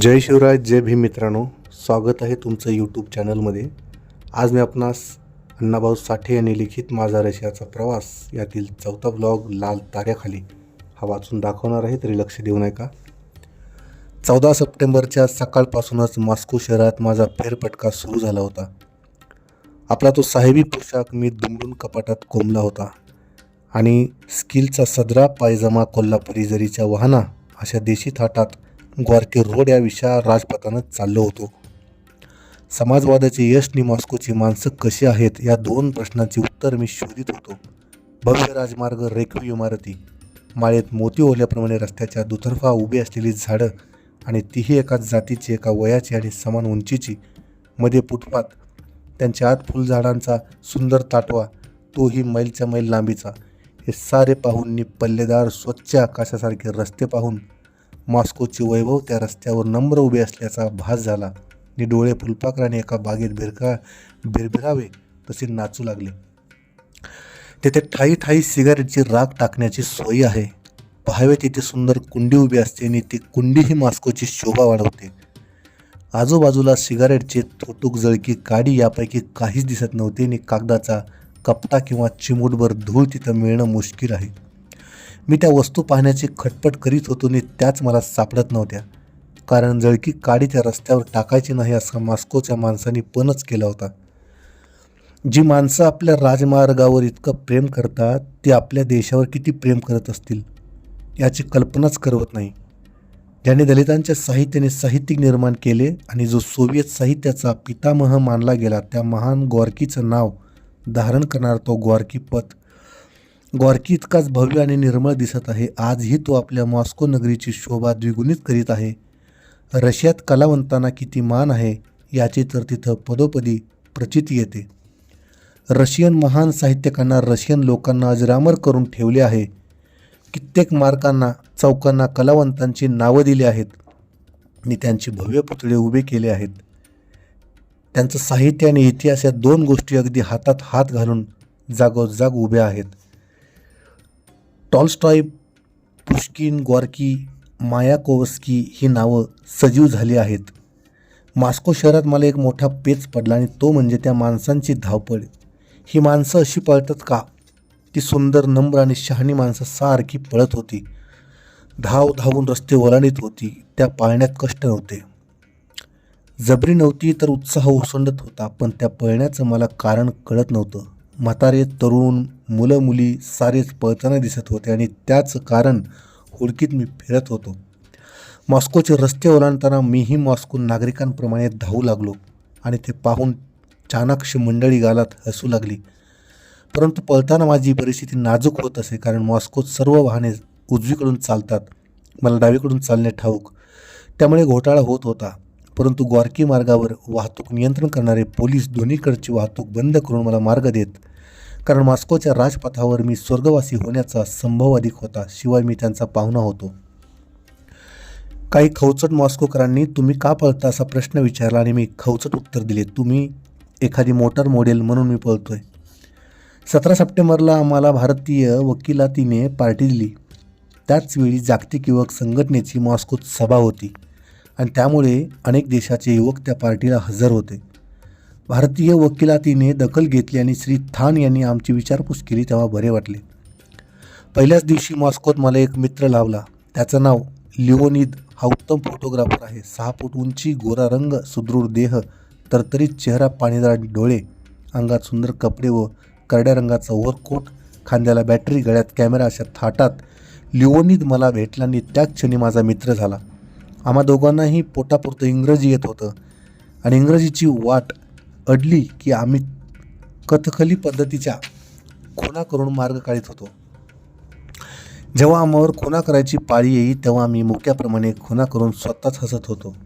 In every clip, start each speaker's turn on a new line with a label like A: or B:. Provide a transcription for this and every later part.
A: जय शिवराज जय भीम मित्रांनो. स्वागत आहे तुमचं यूट्यूब चॅनलमध्ये आज मी आपणास अण्णाभाऊ साठे यांनी लिखित माझा रशियाचा प्रवास यातील चौथा ब्लॉग लाल ताऱ्याखाली हा वाचून दाखवणार आहे तरी लक्ष देऊ नये का चौदा सप्टेंबरच्या सकाळपासूनच मॉस्को शहरात माझा फेरपटका सुरू झाला होता. आपला तो साहेबी पोशाख मी दुमडून कपाटात कोंबला होता. आणि स्किलचा सदरा पायजमा कोल्हापुरी जरीच्या वाहना अशा देशी थाटात ग्वारकी रोड या विशाळ राजपथानं चाललो होतो. समाजवादाचे यश नि मॉस्कोची माणसं कशी आहेत या दोन प्रश्नांची उत्तर मी शोधित होतो. भव्य राजमार्ग रेखीव इमारती माळेत मोती ओल्याप्रमाणे रस्त्याच्या दुतर्फा उभी असलेली झाडं आणि तीही एकाच जातीची एका वयाची आणि समान उंचीची मध्ये फुटपाथ त्यांच्या आत फुलझाडांचा सुंदर ताटवा तोही मैलच्या मैल लांबीचा हे सारे पाहून नि पल्लेदार स्वच्छ आकाशासारखे रस्ते पाहून मॉस्कोचे वैभव त्या रस्त्यावर नम्र उभे असल्याचा भास झाला. नि डोळे फुलपाखराने एका बागेत भिरका भिरभिरावे तसे नाचू लागले. तेथे ठाई ठाई सिगारेटची राख टाकण्याची सोय आहे. पहावे तिथे सुंदर कुंडी उभी असते आणि ती कुंडी ही मास्कोची शोभा वाढवते. आजूबाजूला सिगारेटचे थोटूक जळकी काडी यापैकी काहीच दिसत नव्हते आणि कागदाचा कपटा किंवा चिमूटभर धूळ तिथं मिळणं मुश्किल आहे. मी त्या वस्तू पाहण्याची खटपट करीत होतो आणि त्याच मला सापडत नव्हत्या. कारण जळकी काडी त्या रस्त्यावर टाकायची नाही असं मॉस्कोच्या माणसांनी पणच केला होता. जी माणसं आपल्या राजमार्गावर इतकं प्रेम करतात ती आपल्या देशावर किती प्रेम करत असतील याची कल्पनाच करवत नाही. ज्याने दलितांच्या साहित्याने साहित्यिक निर्माण केले आणि जो सोवियत साहित्याचा पितामह मानला गेला त्या महान ग्वारकीचं नाव धारण करणारा तो ग्वारकी पथ ग्वारकी इतकाच भव्य आणि निर्मळ दिसत आहे. आजही तो आपल्या मॉस्को नगरीची शोभा द्विगुणित करीत आहे. रशियात कलावंतांना किती मान आहे याची तर तिथं पदोपदी प्रचिती येते. रशियन महान साहित्यकांना रशियन लोकांना अजरामर करून ठेवले आहे. कित्येक मार्कांना चौकांना कलावंतांची नावं दिली आहेत. आणि त्यांचे भव्य पुतळे उभे केले आहेत. त्यांचं साहित्य आणि इतिहास या दोन गोष्टी अगदी हातात हात घालून जागोजाग उभ्या आहेत. टॉलस्टॉय पुष्किन गॉर्की मायाकोवस्की ही नावं सजीव झाली आहेत. मास्को शहरात मला एक मोठा पेच पडला आणि तो म्हणजे त्या माणसांची धावपळ. ही माणसं अशी पळतात का? ती सुंदर नम्र आणि शहाणी माणसं सारखी पळत होती. धाव धावून रस्ते ओलांडीत होती. त्या पाळण्यात कष्ट नव्हते. जबरी नव्हती तर उत्साह ओसंडत होता पण त्या पळण्याचं मला कारण कळत नव्हतं. म्हातारे तरुण मुलं मुली सारेच पळताना दिसत होते आणि त्याच कारण हुडकीत मी फिरत होतो. मॉस्कोचे रस्ते ओलांडताना मीही मॉस्को नागरिकांप्रमाणे धावू लागलो आणि ते पाहून चाणाक्ष मंडळी गालात हसू लागली. परंतु पळताना माझी परिस्थिती नाजूक होत असे कारण मॉस्कोत सर्व वाहने उजवीकडून चालतात मला डावीकडून चालणे ठाऊक. त्यामुळे घोटाळा होत होता. परंतु ग्वारकी मार्गावर वाहतूक नियंत्रण करणारे पोलीस दोन्हीकडची वाहतूक बंद करून मला मार्ग देत कारण मॉस्कोच्या राजपथावर मी स्वर्गवासी होण्याचा संभव अधिक होता शिवाय मी त्यांचा पाहुणा होतो. काही खवचट मॉस्कोकरांनी तुम्ही का पळता असा प्रश्न विचारला आणि मी खवचट उत्तर दिले तुम्ही एखादी मोटर मॉडेल म्हणून मी पळतोय. सतरा सप्टेंबरला आम्हाला भारतीय वकिलातीने पार्टी दिली. त्याचवेळी जागतिक युवक संघटनेची मॉस्कोत सभा होती आणि त्यामुळे अनेक देशाचे युवक त्या पार्टीला हजर होते. भारतीय वकिलातीने दखल घेतली आणि श्री थान यांनी आमची विचारपूस केली तेव्हा बरे वाटले. पहिल्याच दिवशी मॉस्कोत मला एक मित्र लावला. त्याचं नाव लिओनिद. हा उत्तम फोटोग्राफर आहे. सहा फूट उंची गोरा रंग सुदृढ देह तरतरीत चेहरा पाणीदार डोळे अंगात सुंदर कपडे व करड्या रंगाचा ओव्हरकोट खांद्याला बॅटरी गळ्यात कॅमेरा अशा थाटात लिओनिद मला भेटला आणि त्याच क्षणी माझा मित्र झाला. आम्हा दोघांनाही पोटापुरतं इंग्रजी येत होतं आणि इंग्रजीची वाट अडली की आम्ही कथकली पद्धतीच्या खुणा करून मार्ग काढत होतो. जेव्हा आम्हावर खुणा करायची पाळी येई तेव्हा आम्ही मुक्याप्रमाणे खुणा करून स्वतःच हसत होतो.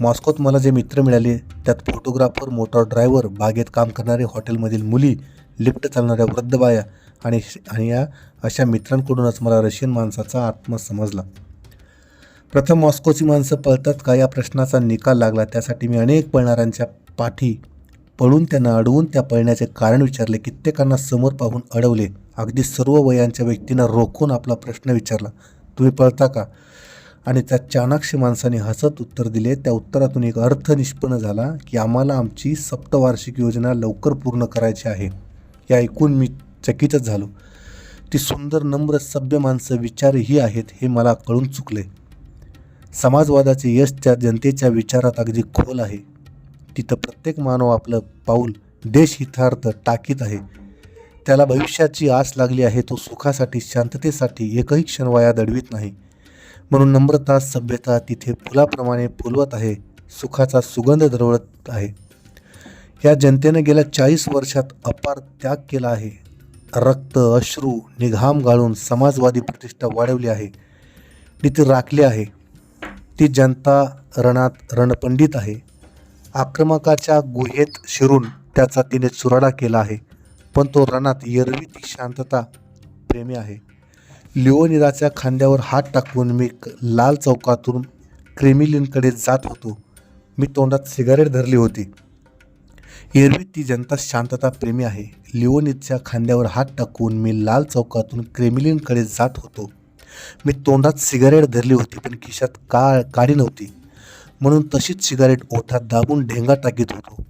A: मॉस्कोत मला जे मित्र मिळाले त्यात फोटोग्राफर मोटार ड्रायव्हर बागेत काम करणारे हॉटेलमधील मुली लिफ्ट चालणाऱ्या वृद्ध बाया आणि आणि या अशा मित्रांकडूनच मला रशियन माणसाचा आत्मा समजला प्रथम मॉस्कोची माणसं पळतात का या प्रश्नाचा निकाल लागला त्यासाठी मी अनेक पळणाऱ्यांच्या पाठी पळून त्यांना अडवून त्या पळण्याचे कारण विचारले कित्येकांना समोर पाहून अडवले. अगदी सर्व वयांच्या व्यक्तींना रोखून आपला प्रश्न विचारला तुम्ही पळता का? आणि त्या चाणाक्ष माणसाने हसत उत्तर दिले. त्या उत्तरातून एक अर्थ निष्पन्न झाला की आम्हाला आमची सप्तवार्षिक योजना लवकर पूर्ण करायची आहे. हे ऐकून मी चकितच झालो. ती सुंदर नम्र सभ्य माणसं विचारही आहेत हे मला कळून चुकले. समाजवादाचे यश त्या जनतेच्या विचारात अगदी खोल आहे. तिथं प्रत्येक मानव आपलं पाऊल देशहितार्थ टाकीत आहे. त्याला भविष्याची आस लागली आहे तो सुखासाठी शांततेसाठी एकही क्षण वाया दडवीत नाही. म्हणून नम्रता सभ्यता तिथे फुलाप्रमाणे फुलवत आहे सुखाचा सुगंध दरवळत आहे. या जनतेनं गेल्या चाळीस वर्षात अपार त्याग केला आहे. रक्त अश्रू निघाम गाळून समाजवादी प्रतिष्ठा वाढवली आहे. तिथे ती राखली आहे. ती जनता रणात रणपंडित आहे. आक्रमकाच्या गुहेत शिरून त्याचा तिने चुराडा केला आहे. पण तो रणात एरवी ती शांतता प्रेमी आहे. लिओनिराच्या खांद्यावर हात टाकून मी क- लाल चौकातून क्रेमिलिनकडे जात होतो. मी तोंडात सिगारेट धरली होती. एरवी ती जनता शांतता प्रेमी आहे. लिओनिदच्या खांद्यावर हात टाकून मी लाल चौकातून क्रेमिलिनकडे जात होतो. मी तोंडात सिगारेट धरली होती पण खिशात का काडी नव्हती. म्हणून तशीच सिगारेट ओठात दाबून ढेंगा टाकीत होतो.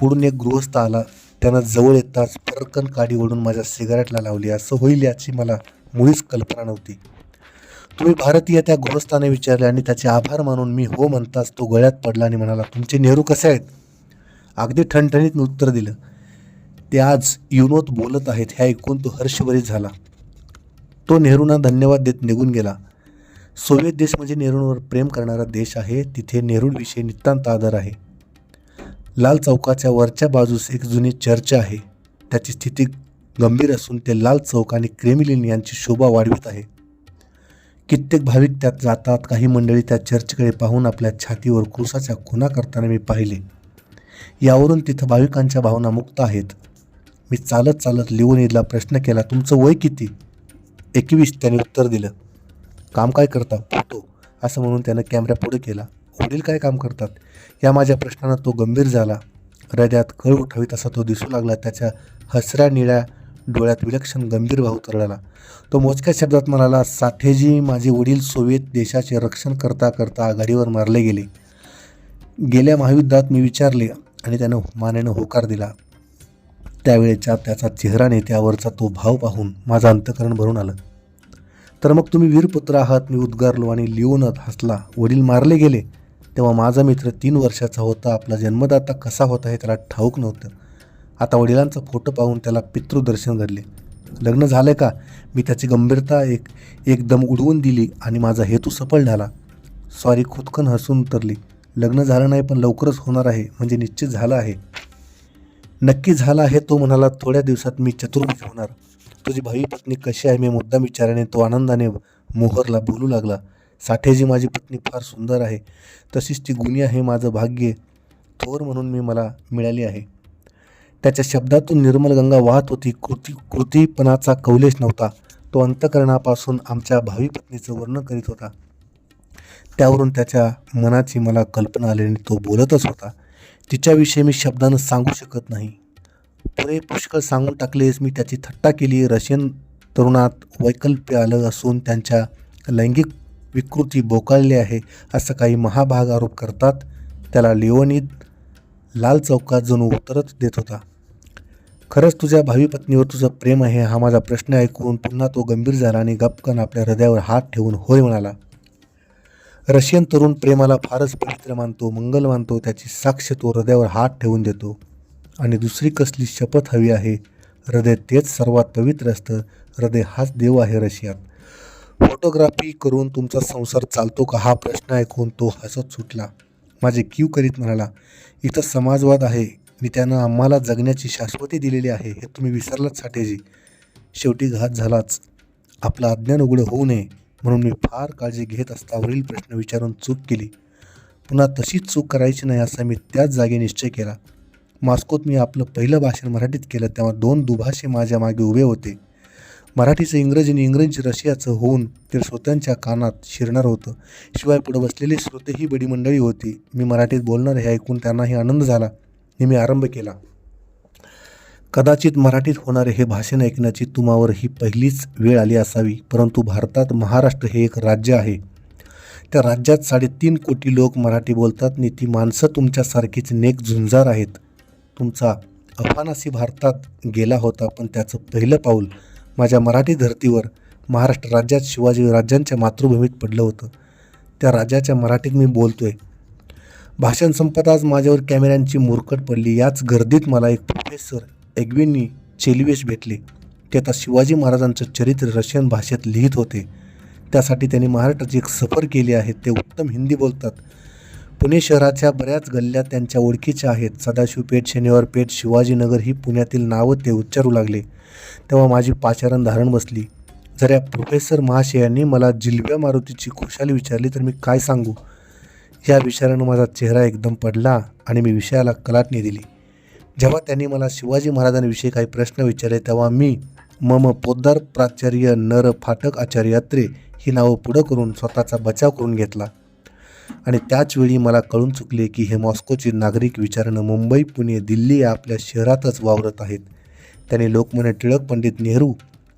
A: पुढून एक गृहस्थ आला. त्यानं जवळ येताच फरकन काडी ओढून माझ्या सिगारेटला लावली. असं होईल याची मला मुळीच कल्पना नव्हती. तुम्ही भारतीय त्या गृहस्थाने विचारले आणि त्याचे आभार मानून मी हो म्हणताच तो गळ्यात पडला आणि म्हणाला तुमचे नेहरू कसे आहेत? अगदी ठणठणीत उत्तर दिलं ते आज युनोत बोलत आहेत हे ऐकून तो हर्षभरीत झाला. तो नेहरूंना धन्यवाद देत निघून गेला. सोव्हिएत देश म्हणजे नेहरूंवर प्रेम करणारा देश आहे. तिथे नेहरूंविषयी नितांत आदर आहे. लाल चौकाच्या वरच्या बाजूस एक जुनी चर्च आहे. त्याची स्थिती गंभीर असून ते लाल चौक आणि क्रेमिलिन यांची शोभा वाढवित आहे. कित्येक भाविक त्यात जातात. काही मंडळी त्या चर्चकडे पाहून आपल्या छातीवर क्रुसाच्या खुना करताना मी पाहिले. यावरून तिथं भाविकांच्या भावना मुक्त आहेत. मी चालत चालत लिहून ईदला प्रश्न केला तुमचं वय किती? एकवीस त्याने उत्तर दिलं. काम काय करता? तो असं म्हणून त्यानं कॅमेरा पुढे केला. वडील काय काम करतात? या माझ्या प्रश्नानं तो गंभीर झाला. हृदयात कळ उठावीत असा तो दिसू लागला. त्याच्या हसऱ्या निळ्या डोळ्यात विलक्षण गंभीर भाव तरळाला. तो मोजक्या शब्दात म्हणाला साठेजी माझे वडील सोव्हिएत देशाचे रक्षण करता करता आघाडीवर मारले गेले. गेल्या महायुद्धात मी विचारले आणि त्यानं मानेनं होकार दिला. त्यावेळेच्या त्याचा चेहरा नेत्यावरचा तो भाव पाहून माझं अंतकरण भरून आलं. तर मग तुम्ही वीरपुत्र आहात मी उद्गारलो आणि लिओनात हसला. वडील मारले गेले. तेव्हा माझा मित्र तीन वर्षाचा होता. आपला जन्मदाता कसा होता हे त्याला ठाऊक नव्हतं. आता वडिलांचा फोटो पाहून त्याला पितृदर्शन घडले. लग्न झालं का? मी त्याची गंभीरता एक एकदम उडवून दिली आणि माझा हेतू सफल झाला. सॉरी खुदकन हसून उतरली. लग्न झालं नाही पण लवकरच होणार आहे म्हणजे निश्चित झालं आहे. नक्की झाला आहे तो म्हणाला थोड्या दिवसात मी चतुर्भुज होणार. तुझी भावी पत्नी कशी आहे? मी मुद्दाम विचाराने तो आनंदाने मोहरला बोलू लागला साठेजी माझी पत्नी फार सुंदर आहे. तशीच ती गुणी आहे माझं भाग्य. थोर म्हणून मी मला मिळाली आहे. त्याच्या शब्दातून निर्मल गंगा वाहत होती. कृती कृतीपणाचा कौलेश नव्हता. तो अंतकरणापासून आमच्या भावी पत्नीचं वर्णन करीत होता. त्यावरून त्याच्या मनाची मला कल्पना आली आणि तो बोलतच होता. तिच्याविषयी मी शब्दानं सांगू शकत नाही. पुरे पुष्कळ सांगून टाकलेस मी त्याची थट्टा केली. रशियन तरुणात वैकल्प्य आलं असून त्यांच्या लैंगिक विकृती बोकाळली आहे. असं काही महाभाग आरोप करतात. त्याला लिओनिद लाल चौकात जणू उत्तरच देत होता. खरंच तुझ्या भावी पत्नीवर तुझं प्रेम आहे हा माझा प्रश्न ऐकून पुन्हा तो गंभीर झाला आणि गपकन आपल्या हृदयावर हात ठेवून होय म्हणाला. रशियन तरुण प्रेमाला फारच पवित्र मानतो मंगल मानतो त्याची साक्ष तो हृदयावर हात ठेवून देतो. आणि दुसरी कसली शपथ हवी आहे? हृदय तेच सर्वात पवित्र असतं. हृदय हाच देव आहे रशियात. फोटोग्राफी करून तुमचा संसार चालतो का? हा प्रश्न ऐकून तो हसत सुटला. माझे क्यू करीत म्हणाला इथं समाजवाद आहे. मी त्यानं आम्हाला जगण्याची शाश्वती दिलेली आहे. हे तुम्ही विसरलंच साठेजी. शेवटी घात झालाच. आपलं अज्ञान उघडं होऊ नये म्हणून मी फार काळजी घेत असता वरील प्रश्न विचारून चूक केली. पुन्हा तशीच चूक करायची नाही असा मी त्याच जागी निश्चय केला. मॉस्कोत मी आपलं पहिलं भाषण मराठीत केलं तेव्हा दोन दुभाषे माझ्या मागे उभे होते. मराठीचं इंग्रजी आणि इंग्रजी रशियाचं होऊन ते श्रोत्यांच्या कानात शिरणार होतं. शिवाय पुढे बसलेली श्रोते ही बडी मंडळी होती. मी मराठीत बोलणार हे ऐकून त्यांनाही आनंद झाला. आणि मी आरंभ केला. कदाचित मराठीत होणारे हे भाषण ऐकण्याची तुम्हावर ही पहिलीच वेळ आली असावी परंतु भारतात महाराष्ट्र हे एक राज्य आहे. त्या राज्यात साडेतीन कोटी लोक मराठी बोलतात आणि ती माणसं तुमच्यासारखीच नेक झुंजार आहेत. तुमचा अफानासी भारतात गेला होता पण त्याचं पहिलं पाऊल माझ्या मराठी धर्तीवर महाराष्ट्र राज्यात शिवाजी राज्यांच्या मातृभूमीत पडलं होतं. त्या राजाच्या मराठीत मी बोलतोय. भाषण संपत आज माझ्यावर कॅमेऱ्यांची मुरकट पडली. याच गर्दीत मला एक प्रोफेसर एग्विनी चेलिवेश भेटले. ते आता शिवाजी महाराजांचं चरित्र रशियन भाषेत लिहित होते. त्यासाठी त्यांनी महाराष्ट्राची एक सफर केली आहे. ते उत्तम हिंदी बोलतात. पुणे शहराच्या बऱ्याच गल्ल्या त्यांच्या ओळखीच्या आहेत. सदाशिव पेठ शनिवार पेठ शिवाजीनगर ही पुण्यातील नावं ते उच्चारू लागले. तेव्हा माझी पाचारण धारण बसली. जर या प्रोफेसर महाशयांनी मला जिलव्या मारुतीची खुशाली विचारली तर मी काय सांगू? या विचारानं माझा चेहरा एकदम पडला आणि मी विषयाला कलाटणी दिली. जेव्हा त्यांनी मला शिवाजी महाराजांविषयी काही प्रश्न विचारले तेव्हा मी मम पोद्दार प्राचार्य नर फाटक आचार्य अत्रे ही नावं पुढं करून स्वतःचा बचाव करून घेतला. आणि त्याचवेळी मला कळून चुकले की हे मॉस्कोचे नागरिक विचारणं मुंबई पुणे दिल्ली या आपल्या शहरातच वावरत आहेत. त्यांनी लोकमान्य टिळक पंडित नेहरू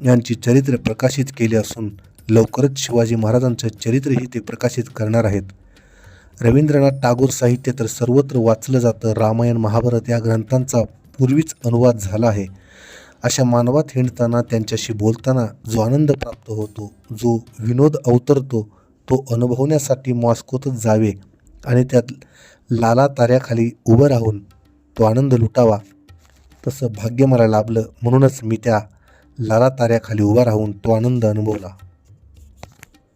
A: यांची चरित्र प्रकाशित केली असून लवकरच शिवाजी महाराजांचं चरित्रही ते प्रकाशित करणार आहेत. रवींद्रनाथ टागोर साहित्य तर सर्वत्र वाचलं जातं. रामायण महाभारत या ग्रंथांचा पूर्वीच अनुवाद झाला आहे. अशा मानवात हिंडताना त्यांच्याशी बोलताना जो आनंद प्राप्त होतो जो विनोद अवतरतो तो अनुभवण्यासाठी मॉस्कोतच जावे आणि त्यात लाला ताऱ्याखाली उभं राहून तो आनंद लुटावा. तसं भाग्य मला लाभलं म्हणूनच मी त्या लाला ताऱ्याखाली उभा राहून तो आनंद अनुभवला.